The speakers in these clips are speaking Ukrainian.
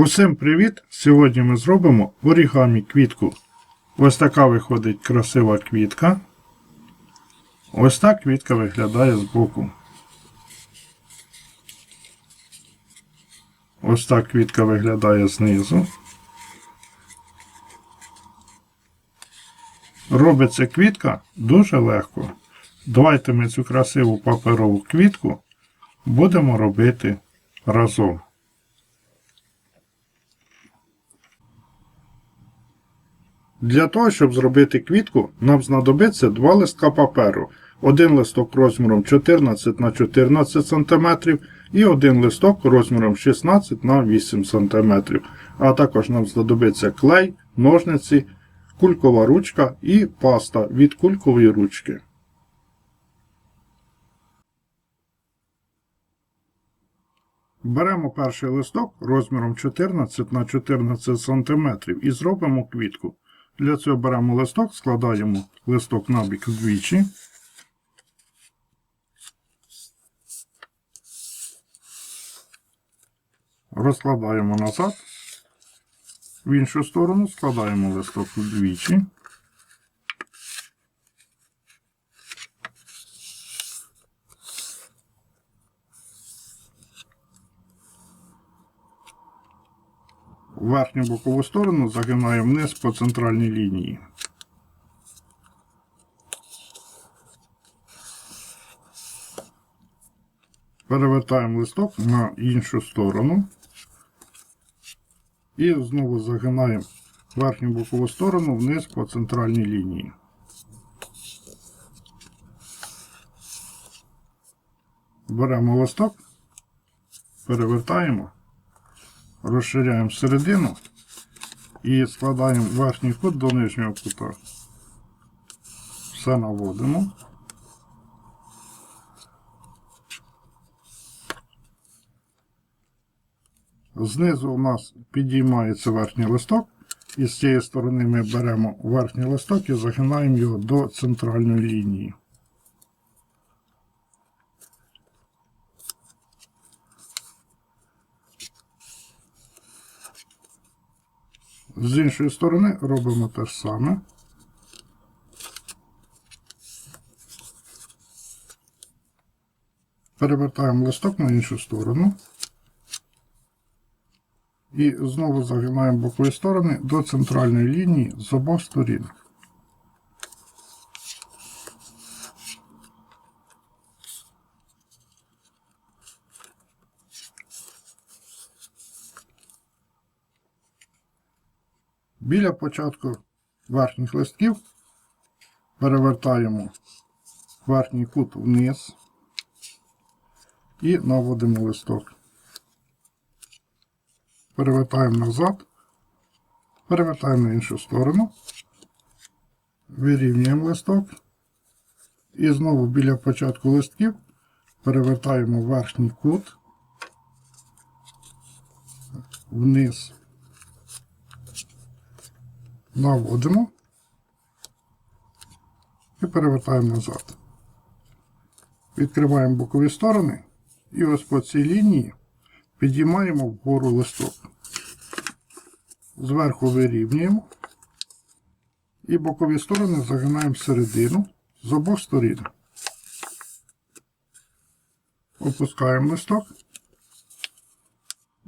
Усім привіт! Сьогодні ми зробимо орігамі квітку. Ось така виходить красива квітка. Ось так квітка виглядає збоку. Ось так квітка виглядає знизу. Робиться квітка дуже легко. Давайте ми цю красиву паперову квітку будемо робити разом. Для того, щоб зробити квітку, нам знадобиться два листка паперу. Один листок розміром 14 на 14 см і один листок розміром 16 на 8 см. А також нам знадобиться клей, ножниці, кулькова ручка і паста від кулькової ручки. Беремо перший листок розміром 14 на 14 см і зробимо квітку. Для цього беремо листок, складаємо листок набік вдвічі. Розкладаємо назад. В іншу сторону складаємо листок вдвічі. Верхню бокову сторону загинаємо вниз по центральній лінії. Перевертаємо листок на іншу сторону. І знову загинаємо верхню бокову сторону вниз по центральній лінії. Беремо листок, перевертаємо розширяємо середину і складаємо верхній кут до нижнього кута. Все наводимо. Знизу у нас підіймається верхній листок, і з цієї сторони ми беремо верхній листок і загинаємо його до центральної лінії. З іншої сторони робимо те ж саме. Перевертаємо листок на іншу сторону. І знову загинаємо бокові сторони до центральної лінії з обох сторін. Біля початку верхніх листків перевертаємо верхній кут вниз і наводимо листок. Перевертаємо назад, перевертаємо на іншу сторону, вирівнюємо листок і знову біля початку листків перевертаємо верхній кут вниз наводимо і перевертаємо назад. Відкриваємо бокові сторони і ось по цій лінії підіймаємо вгору листок. Зверху вирівнюємо і бокові сторони загинаємо всередину з обох сторін. Опускаємо листок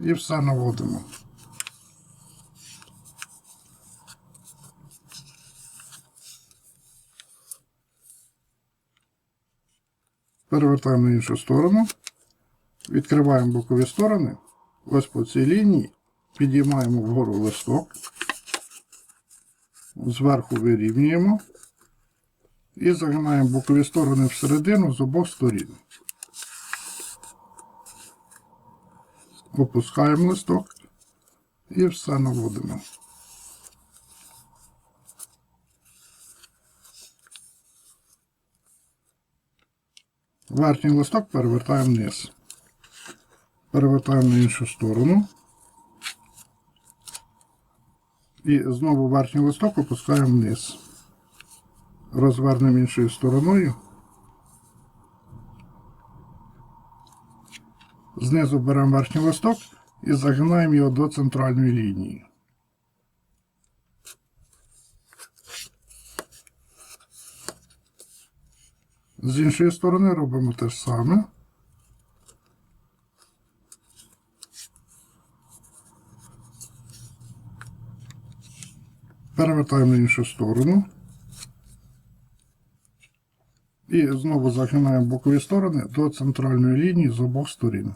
і все наводимо. Перевертаємо на іншу сторону. Відкриваємо бокові сторони. Ось по цій лінії. Підіймаємо вгору листок. Зверху вирівнюємо. І загинаємо бокові сторони всередину з обох сторін. Опускаємо листок і все наводимо. Верхній листок перевертаємо вниз. Перевертаємо на іншу сторону. І знову верхній листок опускаємо вниз. Розвернемо іншою стороною. Знизу беремо верхній листок і загинаємо його до центральної лінії. З іншої сторони робимо те ж саме. Перевертаємо на іншу сторону. І знову загинаємо бокові сторони до центральної лінії з обох сторін.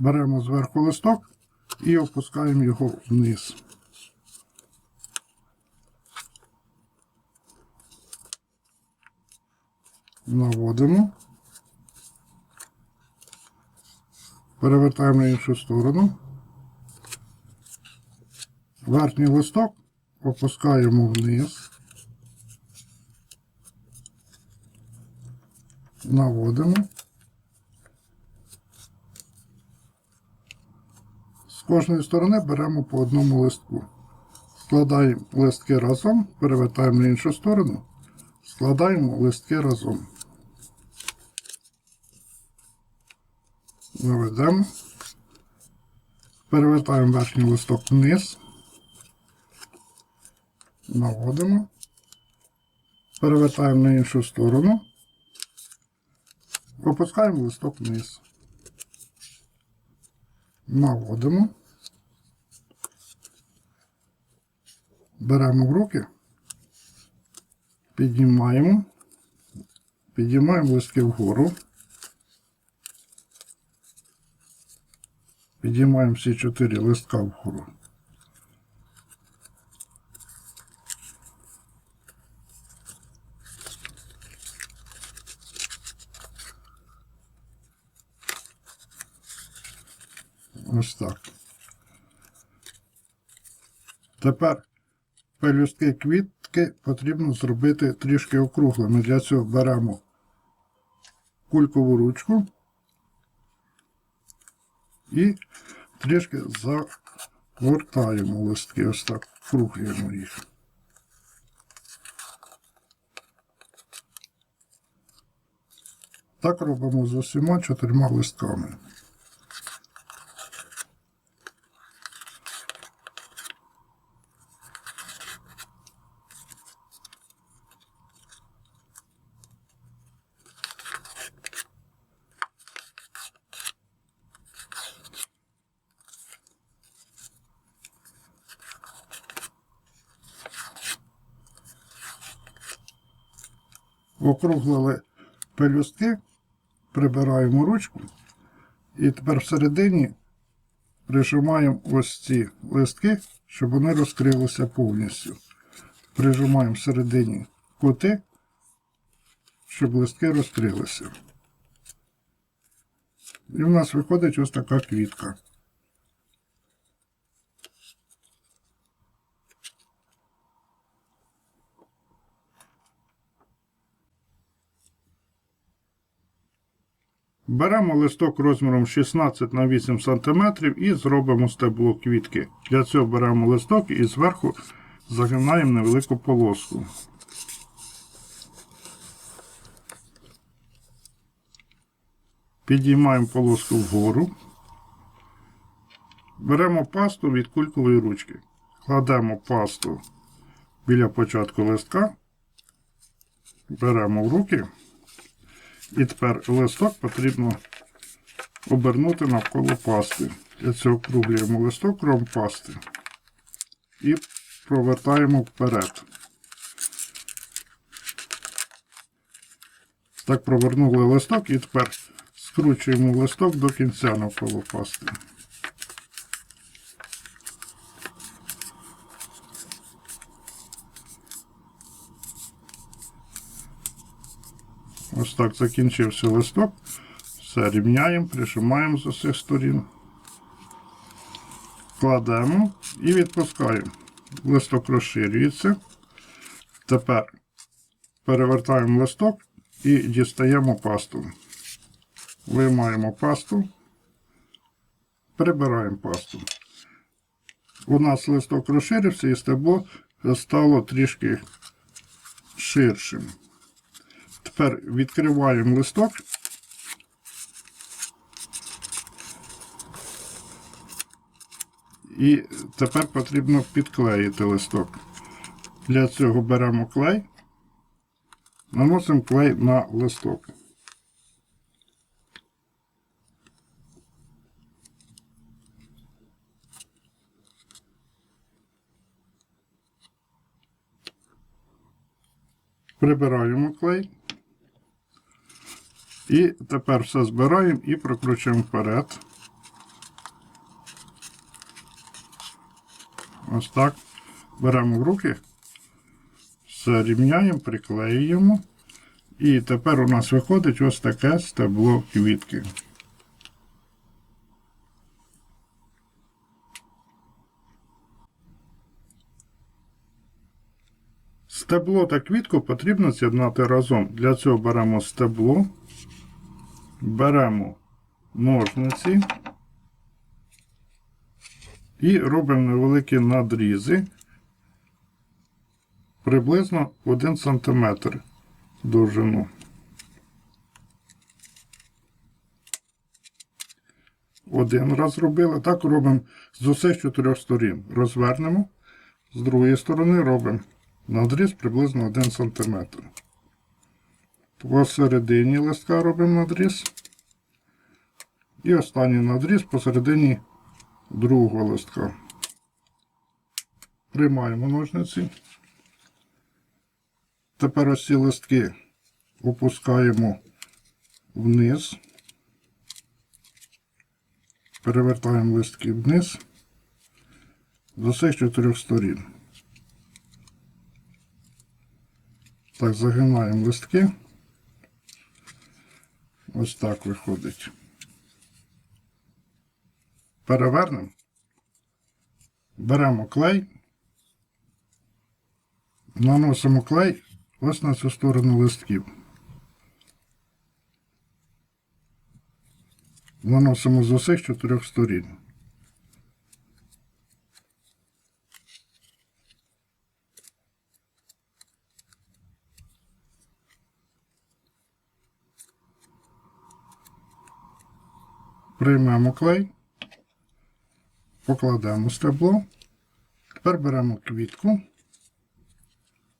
Беремо зверху листок і опускаємо його вниз. Наводимо. Перевертаємо на іншу сторону. Верхній листок опускаємо вниз. Наводимо. Кожної сторони беремо по одному листку. Складаємо листки разом, перевертаємо на іншу сторону, складаємо листки разом. Наведемо. Перевертаємо верхній листок вниз. Наводимо. Перевертаємо на іншу сторону. Опускаємо листок вниз. Наводимо. Беремо в руки. Піднімаємо. Піднімаємо листки вгору. Підіймаємо всі чотири листка вгору. Ось так. Тепер пелюстки квітки потрібно зробити трішки округлими. Для цього беремо кулькову ручку і трішки загортаємо листки, ось так, вкруглюємо їх. Так робимо з усіма чотирма листками. Округлили пелюстки, прибираємо ручку і тепер всередині прижимаємо ось ці листки, щоб вони розкрилися повністю. Прижимаємо всередині кути, щоб листки розкрилися. І в нас виходить ось така квітка. Беремо листок розміром 16 на 8 см і зробимо стебло квітки. Для цього беремо листок і зверху загинаємо невелику полоску. Підіймаємо полоску вгору. Беремо пасту від кулькової ручки. Кладемо пасту біля початку листка. Беремо в руки. І тепер листок потрібно обернути навколо пасти. Для цього округлюємо листок кром пасти і провертаємо вперед. Так провернули листок і тепер скручуємо листок до кінця навколо пасти. Ось так закінчився листок. Все рівняємо, прижимаємо з усіх сторін. Кладемо і відпускаємо. Листок розширюється. Тепер перевертаємо листок і дістаємо пасту. Виймаємо пасту, прибираємо пасту. у нас листок розширився і стебло стало трішки ширшим. Тепер відкриваємо листок. І тепер потрібно підклеїти листок. Для цього беремо клей, наносимо клей на листок. Прибираємо клей. І тепер все збираємо і прокручуємо вперед. Ось так. Беремо в руки, все рівняємо, приклеюємо. І тепер у нас виходить ось таке стебло квітки. Стебло та квітку потрібно з'єднати разом. Для цього беремо стебло, беремо ножниці і робимо невеликі надрізи приблизно 1 см довжину. Один раз робили, так робимо з усіх чотирьох сторін. Розвернемо, з другої сторони робимо надріз приблизно 1 см. Посередині листка робимо надріз. І останній надріз посередині другого листка. Приймаємо ножниці. Тепер ось ці листки опускаємо вниз. Перевертаємо листки вниз з усіх чотирьох сторін. Так, загинаємо листки. Ось так виходить. Перевернемо. Беремо клей. Наносимо клей ось на цю сторону листків. Наносимо з усіх чотирьох сторін. Приймемо клей, покладемо стебло. Тепер беремо квітку,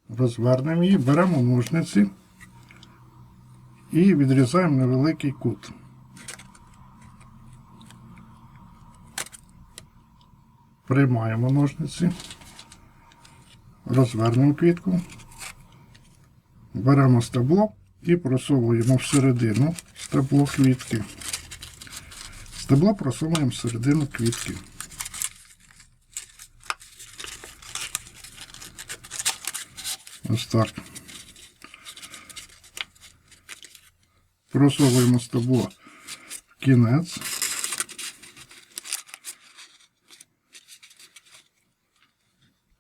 розвернемо її, беремо ножниці і відрізаємо невеликий кут. Приймаємо ножниці, розвернемо квітку, беремо стебло і просовуємо всередину стебло квітки. Стебло просовуємо всередину квітки. Ось так. Просовуємо стебло в кінець.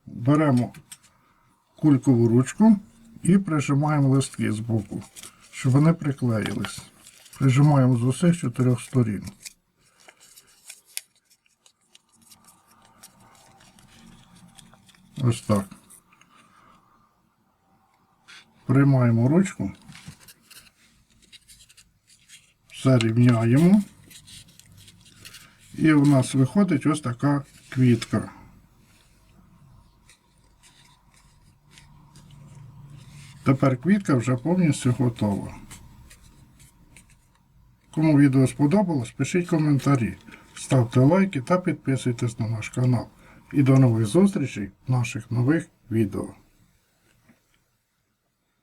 Беремо кулькову ручку і прижимаємо листки з боку, щоб вони приклеїлись. Прижимаємо з усіх чотирьох сторін. Ось так. Приймаємо ручку, все рівняємо. І у нас виходить ось така квітка. Тепер квітка вже повністю готова. Кому відео сподобалось, пишіть коментарі, ставте лайки та підписуйтесь на наш канал. І до нових зустрічей в наших нових відео.